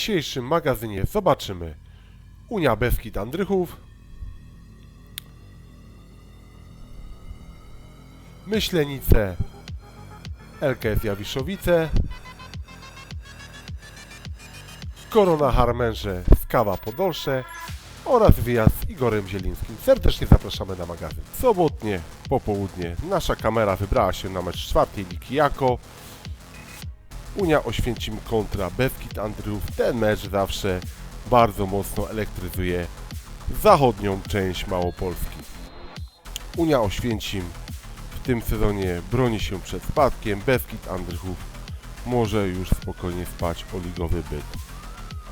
dzisiejszym magazynie zobaczymy. Unia Beskid Andrychów, Myślenice. LKS Jawiszowice, Korona Harmenże Skawa Podolsze oraz wyjazd z Igorem Zielińskim. Serdecznie zapraszamy na magazyn. Sobotnie popołudnie nasza kamera wybrała się na mecz czwartej ligi jako Unia Oświęcim kontra Beskid Andrychów. Ten mecz zawsze bardzo mocno elektryzuje zachodnią część Małopolski. Unia Oświęcim w tym sezonie broni się przed spadkiem. Beskid Andrychów może już spokojnie spać o ligowy byt.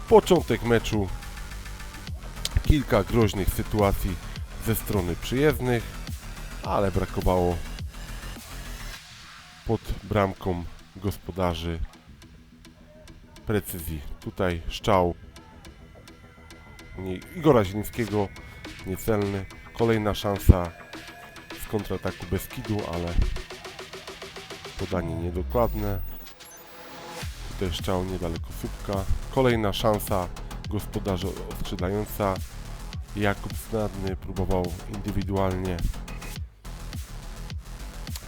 Początek meczu. Kilka groźnych sytuacji ze strony przyjezdnych, ale brakowało pod bramką gospodarzy precyzji. Tutaj szczał Igora Zielińskiego niecelny. Kolejna szansa z kontrataku Beskidu, ale podanie niedokładne. Tutaj szczał niedaleko słupka. Kolejna szansa gospodarza oskrzydlająca. Jakub Snadny próbował indywidualnie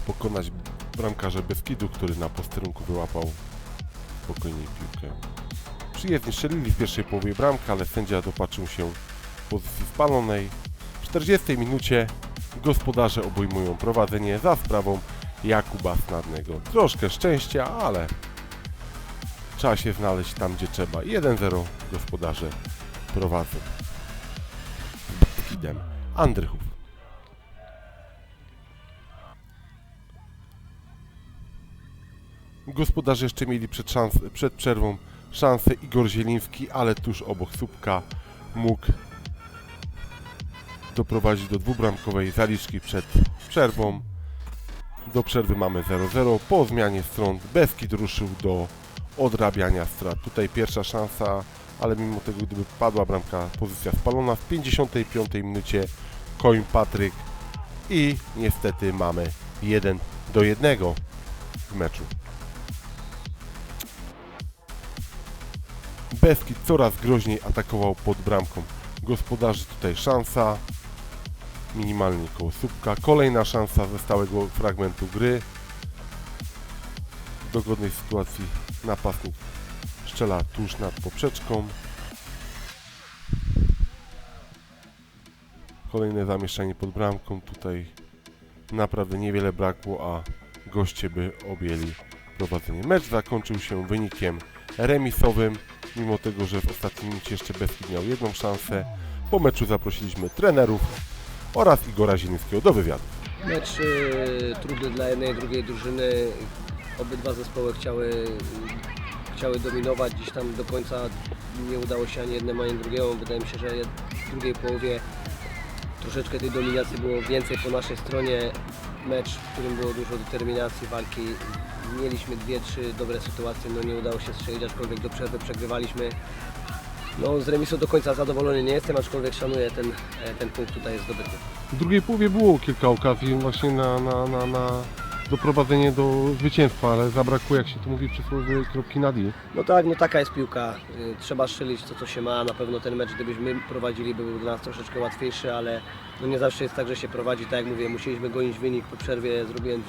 pokonać bramkarza Beskidu, który na posterunku wyłapał spokojnie piłkę. Przyjezdni strzelili w pierwszej połowie bramkę, ale sędzia dopatrzył się pozycji spalonej. W 40 minucie gospodarze obejmują prowadzenie za sprawą Jakuba Snadnego. Troszkę szczęścia, ale trzeba się znaleźć tam, gdzie trzeba. 1-0 gospodarze prowadzą. Beskidem. Andrychów. Gospodarze jeszcze mieli przed, szans, przed przerwą szansę Igor Zieliński, ale tuż obok słupka mógł doprowadzić do dwubramkowej zaliczki przed przerwą. Do przerwy mamy 0-0. Po zmianie stron Beskid ruszył do odrabiania strat. Tutaj pierwsza szansa, ale mimo tego gdyby padła bramka, pozycja spalona. W 55 minucie Koim Patryk i niestety mamy 1 do 1 w meczu. Beskid coraz groźniej atakował pod bramką. Gospodarzy tutaj szansa. Minimalnie koło słupka. Kolejna szansa ze stałego fragmentu gry. W dogodnej sytuacji napastnik strzela tuż nad poprzeczką. Kolejne zamieszczenie pod bramką. Tutaj naprawdę niewiele brakło, a goście by objęli prowadzenie. Mecz zakończył się wynikiem remisowym, mimo tego, że w ostatnim minucie jeszcze Beskid miał jedną szansę. Po meczu zaprosiliśmy trenerów oraz Igora Zielińskiego do wywiadu. Mecz y, trudny dla jednej i drugiej drużyny. Obydwa zespoły chciały, chciały dominować. Dziś tam do końca nie udało się ani jednemu, ani drugiemu. Wydaje mi się, że w drugiej połowie troszeczkę tej dominacji było więcej po naszej stronie. Mecz, w którym było dużo determinacji, walki. Mieliśmy dwie, trzy dobre sytuacje, no nie udało się strzelić, aczkolwiek do przerwy przegrywaliśmy. No z remisu do końca zadowolony nie jestem, aczkolwiek szanuję ten, e, ten punkt tutaj zdobyty. W drugiej połowie było kilka okazji właśnie na, na, na, na doprowadzenie do zwycięstwa, ale zabrakło, jak się tu mówi, przysłowiowej kropki nad i. No tak, no taka jest piłka. Y, Trzeba strzelić to, co się ma. Na pewno ten mecz, gdybyśmy prowadzili, by był dla nas troszeczkę łatwiejszy, ale no nie zawsze jest tak, że się prowadzi. Tak jak mówię, musieliśmy gonić wynik po przerwie. Zrobiłem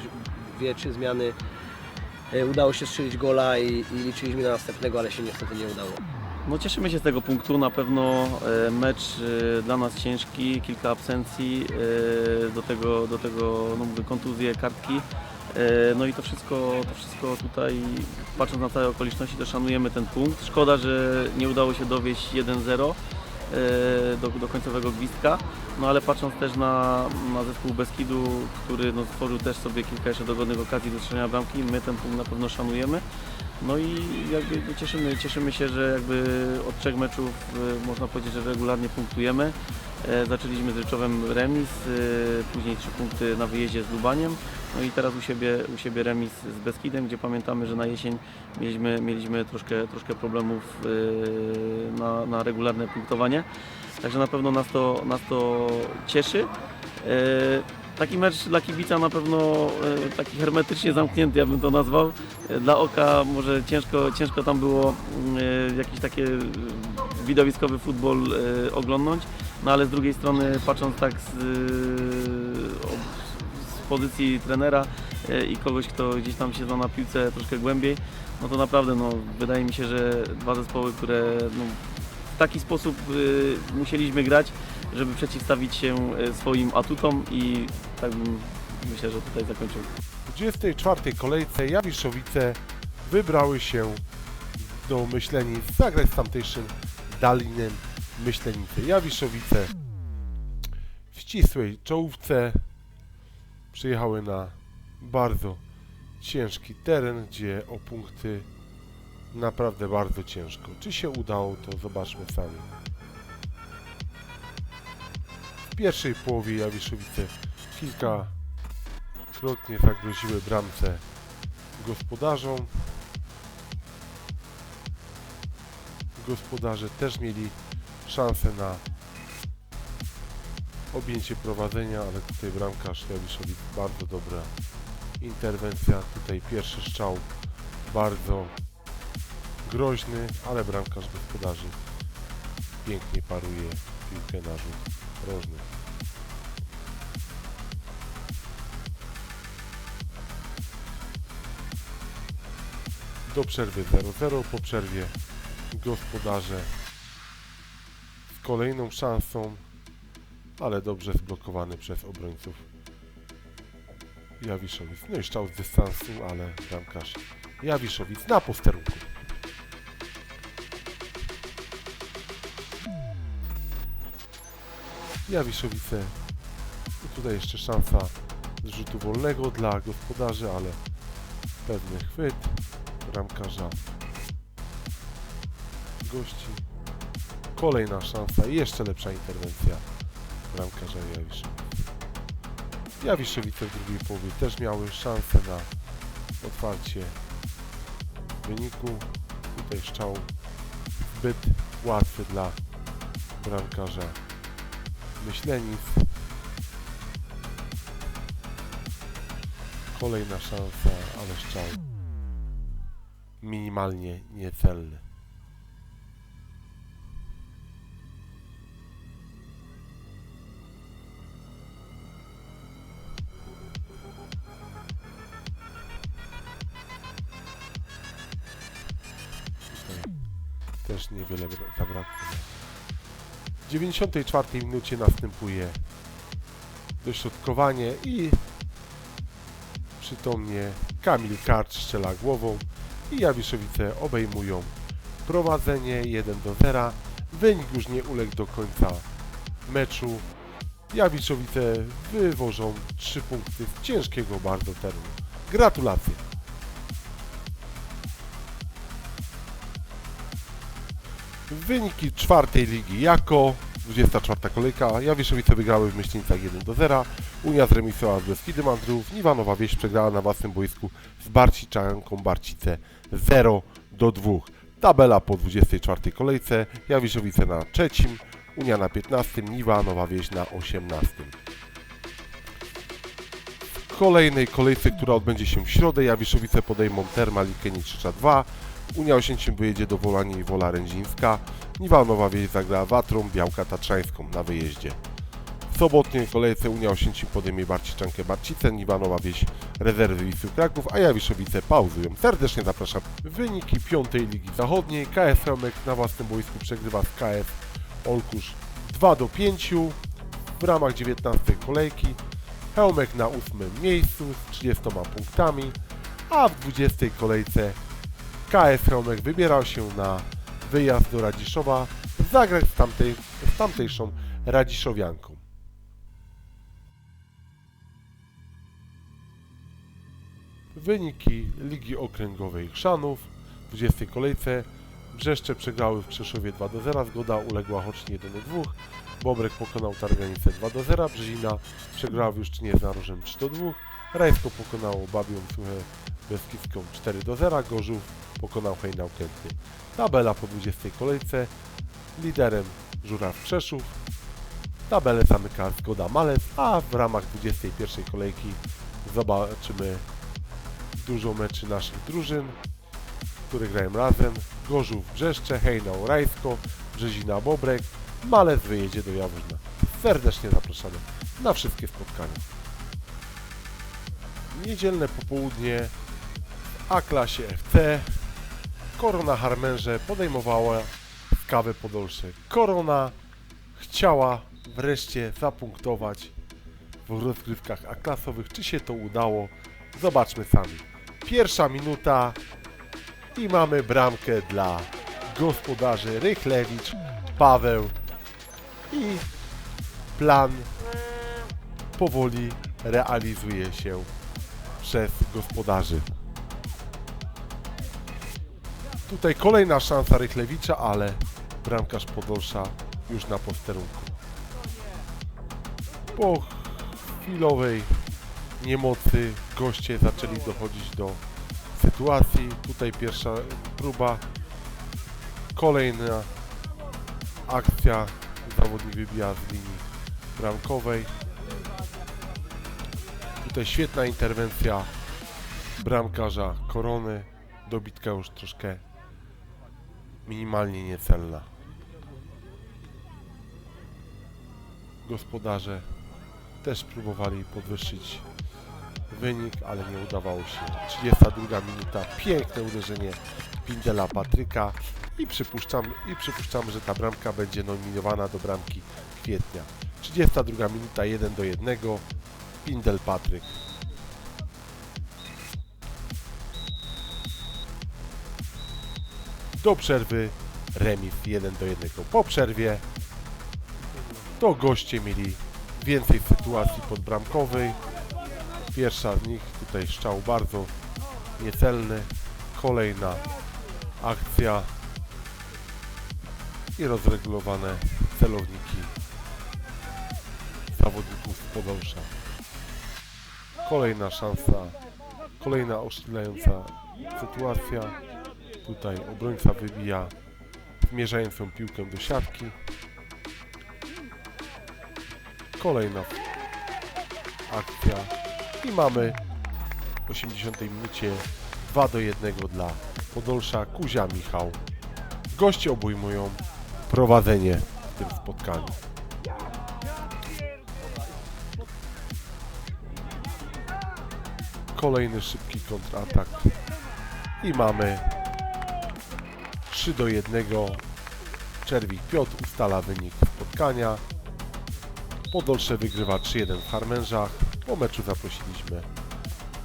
dwie, trzy zmiany. Y, Udało się strzelić gola i, i liczyliśmy na następnego, ale się niestety nie udało. No cieszymy się z tego punktu, na pewno e, mecz e, dla nas ciężki, kilka absencji, e, do tego, do tego no mówię, kontuzje, kartki. E, No i to wszystko, to wszystko tutaj, patrząc na całe okoliczności, to szanujemy ten punkt. Szkoda, że nie udało się dowieść 1-0 e, do, do końcowego gwizdka, no ale patrząc też na, na zespół Beskidu, który no, stworzył też sobie kilka jeszcze dogodnych okazji do strzelania bramki, my ten punkt na pewno szanujemy. No i jakby cieszymy, cieszymy się, że jakby od trzech meczów e, można powiedzieć, że regularnie punktujemy. E, Zaczęliśmy z Ryczowem remis, e, później trzy punkty na wyjeździe z Lubaniem, no i teraz u siebie, u siebie remis z Beskidem, gdzie pamiętamy, że na jesień mieliśmy, mieliśmy troszkę, troszkę problemów e, na, na regularne punktowanie. Także na pewno nas to, nas to cieszy. E, Taki mecz dla kibica na pewno e, taki hermetycznie zamknięty, ja bym to nazwał. Dla oka może ciężko, ciężko tam było e, jakiś taki widowiskowy futbol e, oglądnąć, no ale z drugiej strony patrząc tak z pozycji trenera e, i kogoś, kto gdzieś tam zna na piłce troszkę głębiej, no to naprawdę no, wydaje mi się, że dwa zespoły, które no, w taki sposób e, musieliśmy grać, żeby przeciwstawić się e, swoim atutom i tak bym myślę, że tutaj zakończył. W 24 kolejce Jawiszowice wybrały się do Myślenic zagrać z tamtejszym Dalinem Myślenice. Jawiszowice w ścisłej czołówce przyjechały na bardzo ciężki teren, gdzie o punkty naprawdę bardzo ciężko. Czy się udało, to zobaczmy sami. W pierwszej połowie Jawiszowice kilkakrotnie zagroziły bramce gospodarzom. Gospodarze też mieli szansę na objęcie prowadzenia, ale tutaj bramkarz Jawiszowic bardzo dobra interwencja. Tutaj pierwszy strzał bardzo groźny, ale bramkarz gospodarzy pięknie paruje piłkę na rzut rożny. Do przerwy 0-0. Po przerwie gospodarze z kolejną szansą, ale dobrze zblokowany przez obrońców Jawiszowic. No i strzał z dystansu, ale bramkarz Jawiszowic na posterunku. Jawiszowice. I tutaj jeszcze szansa z rzutu wolnego dla gospodarzy, ale pewny chwyt bramkarza gości. Kolejna szansa i jeszcze lepsza interwencja bramkarza Jawiszowic. Jawiszowice w drugiej połowie też miały szansę na otwarcie wyniku. Tutaj strzał zbyt łatwy dla bramkarza Myślenic. Kolejna szansa, ale strzał minimalnie niecelny. Bra- zabrakło. W 94 minucie następuje dośrodkowanie i przytomnie Kamil Karcz strzela głową i Jawiszowice obejmują prowadzenie 1 do 0. Wynik już nie uległ do końca meczu. Jawiszowice wywożą 3 punkty z ciężkiego bardzo terenu. Gratulacje! Wyniki czwartej ligi jako 24 kolejka. Jawiszowice wygrały w Myślinicach 1 do 0. Unia zremisowała z Beskidem Andrów. Niwanowa Wieś przegrała na własnym boisku z Barciczanką Barcice 0 do 2. Tabela po 24 kolejce. Jawiszowice na trzecim, Unia na 15, Niwa Nowa Wieś na 18. W kolejnej kolejce, która odbędzie się w środę, Jawiszowice podejmą Termal i Keniczycza 2. Unia Osięciem wyjedzie do Wolani i Wola Rędzińska. Niwa Nowa Wieś zagra Watrą, Białka Tatrzańską na wyjeździe. W sobotniej kolejce Unia Osięcim podejmie Barciczankę Barcice, Niwanowa Wieś rezerwy Wisły Kraków, a Jawiszowice pauzują. Serdecznie zapraszam. Wyniki piątej Ligi Zachodniej. KS Romek na własnym boisku przegrywa z KS Olkusz 2 do 5 w ramach 19 kolejki. Hełmek na ósmym miejscu z 30 punktami, a w 20 kolejce KS Hełmek wybierał się na wyjazd do Radziszowa zagrać z, tamtej, z tamtejszą Radziszowianką. Wyniki Ligi Okręgowej Chrzanów w 20 kolejce. Brzeszcze przegrały w Krzeszowie 2 do 0, Zgoda uległa Chocznie 1 do 2, Bobrek pokonał Targanicę 2 do 0, Brzezina przegrała w Juszczynie z Narożem 3 do 2, Rajsko pokonało Babią Suchę Beskidzką 4 do 0, Gorzów pokonał Hejnał Kętny. Tabela po 20 kolejce, liderem Żuraw Krzeszów, Tabelę zamyka Zgoda Malec, a w ramach 21 kolejki zobaczymy dużo meczy naszych drużyn, które grają razem. Gorzów Brzeszcze, Hejnał Rajsko, Brzezina Bobrek, Malec wyjedzie do Jaworzna. Serdecznie zapraszamy na wszystkie spotkania. Niedzielne popołudnie A-klasie FC Korona Harmerze podejmowała skawę Podolsze. Korona chciała wreszcie zapunktować w rozgrywkach A-klasowych. Czy się to udało? Zobaczmy sami. Pierwsza minuta i mamy bramkę dla gospodarzy Rychlewicz, Paweł i plan powoli realizuje się przez gospodarzy. Tutaj kolejna szansa Rychlewicza, ale bramkarz Podolsza już na posterunku. Po chwilowej niemocy goście zaczęli dochodzić do sytuacji. Tutaj pierwsza próba. Kolejna akcja. Zawodnik wybija z linii bramkowej. Tutaj świetna interwencja bramkarza Korony. Dobitka już troszkę minimalnie niecelna. Gospodarze też próbowali podwyższyć wynik, ale nie udawało się. 32 minuta, piękne uderzenie Pindela Patryka i przypuszczam, i przypuszczam, że ta bramka będzie nominowana do bramki kwietnia. 32 minuta 1 do 1. Pindel Patryk. Do przerwy remis 1 do 1. Po przerwie to goście mieli więcej sytuacji podbramkowej. Pierwsza z nich, tutaj strzał bardzo niecelny. Kolejna akcja i rozregulowane celowniki zawodników Podolsza. Kolejna szansa, kolejna oszczędzająca sytuacja. Tutaj obrońca wybija zmierzającą piłkę do siatki. Kolejna akcja i mamy w 80 minucie 2 do 1 dla Podolsza Kuzia Michał. Goście obejmują prowadzenie w tym spotkaniu. Kolejny szybki kontratak i mamy 3 do 1. Czerwik Piotr ustala wynik spotkania. Podolsze wygrywa 3-1 w Harmężach. Po meczu zaprosiliśmy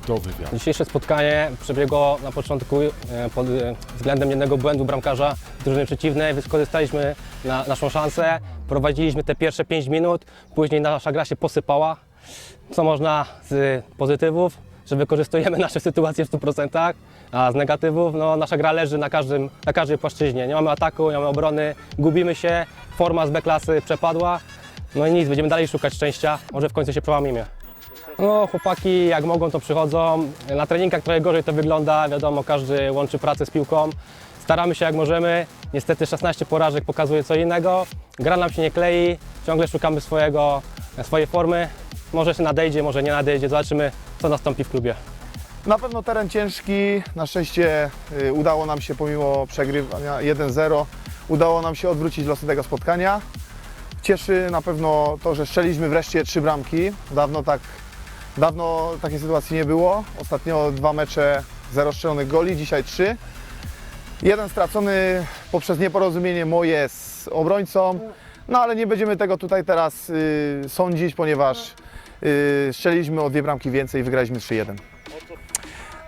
do wywiadu. Dzisiejsze spotkanie przebiegło na początku e, pod e, względem jednego błędu bramkarza drużyny przeciwnej. Wykorzystaliśmy na, naszą szansę, prowadziliśmy te pierwsze 5 minut, później nasza gra się posypała. Co można z pozytywów, że wykorzystujemy nasze sytuacje w 100%, a z negatywów no, nasza gra leży na, każdym, na każdej płaszczyźnie. Nie mamy ataku, nie mamy obrony, gubimy się, forma z B-klasy przepadła. No i nic, będziemy dalej szukać szczęścia, może w końcu się przełamimy. No, chłopaki jak mogą to przychodzą. Na treningach trochę gorzej to wygląda, wiadomo, każdy łączy pracę z piłką. Staramy się jak możemy. Niestety 16 porażek pokazuje co innego. Gra nam się nie klei, ciągle szukamy swojego, swojej formy. Może się nadejdzie, może nie nadejdzie. Zobaczymy, co nastąpi w klubie. Na pewno teren ciężki. Na szczęście y, udało nam się pomimo przegrywania 1-0, udało nam się odwrócić losy tego spotkania. Cieszy na pewno to, że strzeliśmy wreszcie trzy bramki. Dawno tak dawno takiej sytuacji nie było. Ostatnio dwa mecze, zero strzelonych goli, dzisiaj trzy. Jeden stracony poprzez nieporozumienie moje z obrońcą. No ale nie będziemy tego tutaj teraz y, sądzić, ponieważ y, strzeliliśmy o dwie bramki więcej i wygraliśmy 3-1.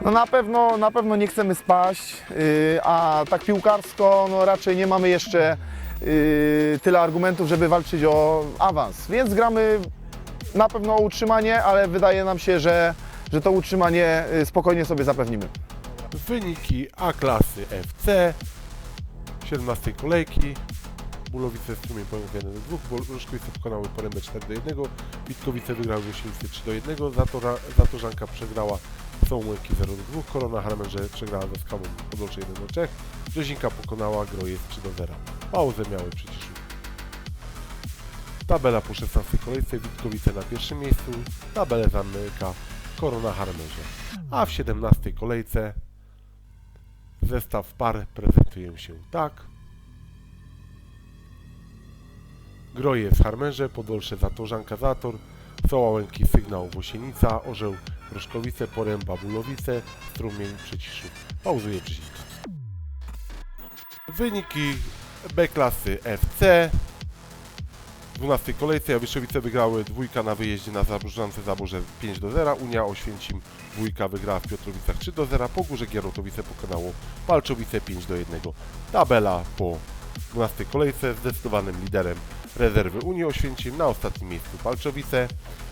No na pewno, na pewno nie chcemy spaść, yy, a tak piłkarsko no raczej nie mamy jeszcze yy, tyle argumentów, żeby walczyć o awans. Więc gramy na pewno o utrzymanie, ale wydaje nam się, że, że to utrzymanie yy, spokojnie sobie zapewnimy. Wyniki A-klasy FC 17 kolejki. Bulowice z Strumień Pojmów 1 do 2, Ruszkowice pokonały Porębę 4 do 1, Witkowice wygrały Gosińscy 3 do 1, Zatora, Zatorzanka przegrała Sołmyki 0 do 2, Korona Harmerze przegrała ze Skałą Podolcze 1 do 3, Brzezinka pokonała Grojec 3 do 0. Pauzę miały przyciszyć. Tabela po 16 kolejce Witkowice na pierwszym miejscu, tabelę zamyka Korona Harmerze. A w 17 kolejce zestaw par prezentuje się tak. Groje w Harmerze, Podolsze Zatorzanka Zator, Sołałęki Sygnał Wosienica, Orzeł Proszkowice, Poręba Bulowice, Strumień Przyciszów. Pauzuje Brzyzinka. Wyniki B-klasy FC. W 12 kolejce Jawyszowice wygrały dwójka na wyjeździe na Zaburzance Zaborze 5 do 0. Unia Oświęcim dwójka wygrała w Piotrowicach 3 do 0. Pogórze Gierotowice pokonało Walczowice 5 do 1. Tabela po 12 kolejce zdecydowanym liderem rezerwy Unii Oświęcim na ostatnim miejscu Palczowice,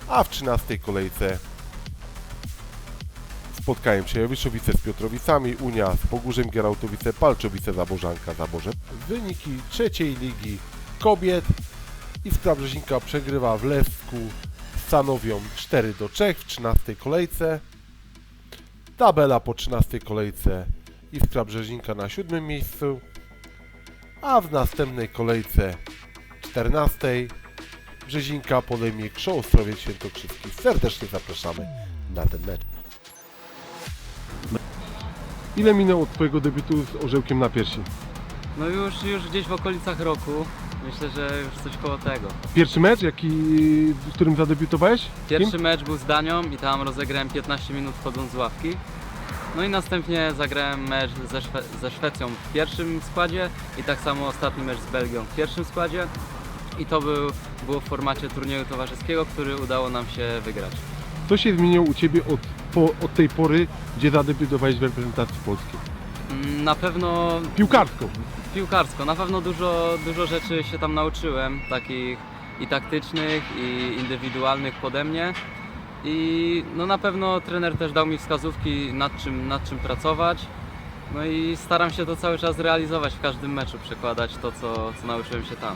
a w 13 kolejce spotkają się Jawyszowice z Piotrowicami, Unia z Pogórzem Gierałtowice, Palczowice, Zabożanka, Zaborze. Wyniki trzeciej ligi kobiet i Brzezinka przegrywa w Lewsku Stanowią 4 do 3 w 13 kolejce. Tabela po 13 kolejce Iskra Brzezinka na siódmym miejscu, a w następnej kolejce 14 Brzezinka podejmie Krzą Ostrowiec Świętokrzyski. Serdecznie zapraszamy na ten mecz. Ile minęło od Twojego debiutu z orzełkiem na piersi? No już, już gdzieś w okolicach roku. Myślę, że już coś koło tego. Pierwszy mecz, jaki, w którym zadebiutowałeś? Pierwszy mecz był z Danią i tam rozegrałem 15 minut wchodząc z ławki. No i następnie zagrałem mecz ze, Szwe- ze Szwecją w pierwszym składzie i tak samo ostatni mecz z Belgią w pierwszym składzie. I to był, było w formacie turnieju towarzyskiego, który udało nam się wygrać. Co się zmieniło u Ciebie od, po, od tej pory, gdzie zadebiutowałeś w reprezentacji polskiej? Mm, Na pewno Piłkarsko. piłkarsko, na pewno dużo, dużo rzeczy się tam nauczyłem, takich i taktycznych, i indywidualnych pode mnie. I no na pewno trener też dał mi wskazówki nad czym, nad czym pracować. No i staram się to cały czas realizować w każdym meczu, przekładać to, co, co nauczyłem się tam.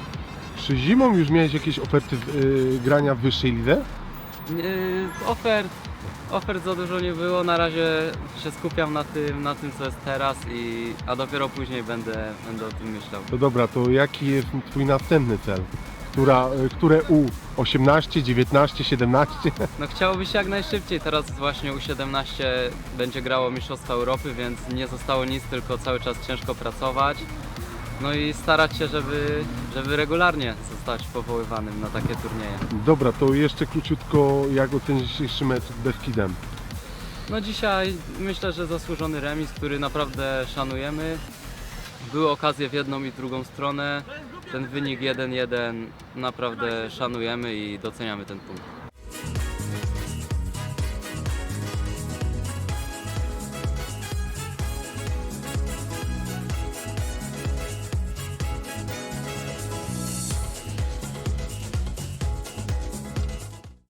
Czy zimą już miałeś jakieś oferty y, grania w wyższej lidze? Yy, ofert, ofert za dużo nie było, na razie się skupiam na tym, na tym co jest teraz, i, a dopiero później będę, będę o tym myślał. To dobra, to jaki jest Twój następny cel? Która, y, które U? 18, 19, 17? No chciałoby się jak najszybciej, teraz właśnie U17 będzie grało Mistrzostwa Europy, więc nie zostało nic, tylko cały czas ciężko pracować. No i starać się, żeby, żeby regularnie zostać powoływanym na takie turnieje. Dobra, to jeszcze króciutko, jak ocenisz dzisiejszy mecz z Beskidem? No dzisiaj myślę, że zasłużony remis, który naprawdę szanujemy. Były okazje w jedną i drugą stronę. Ten wynik 1-1 naprawdę szanujemy i doceniamy ten punkt.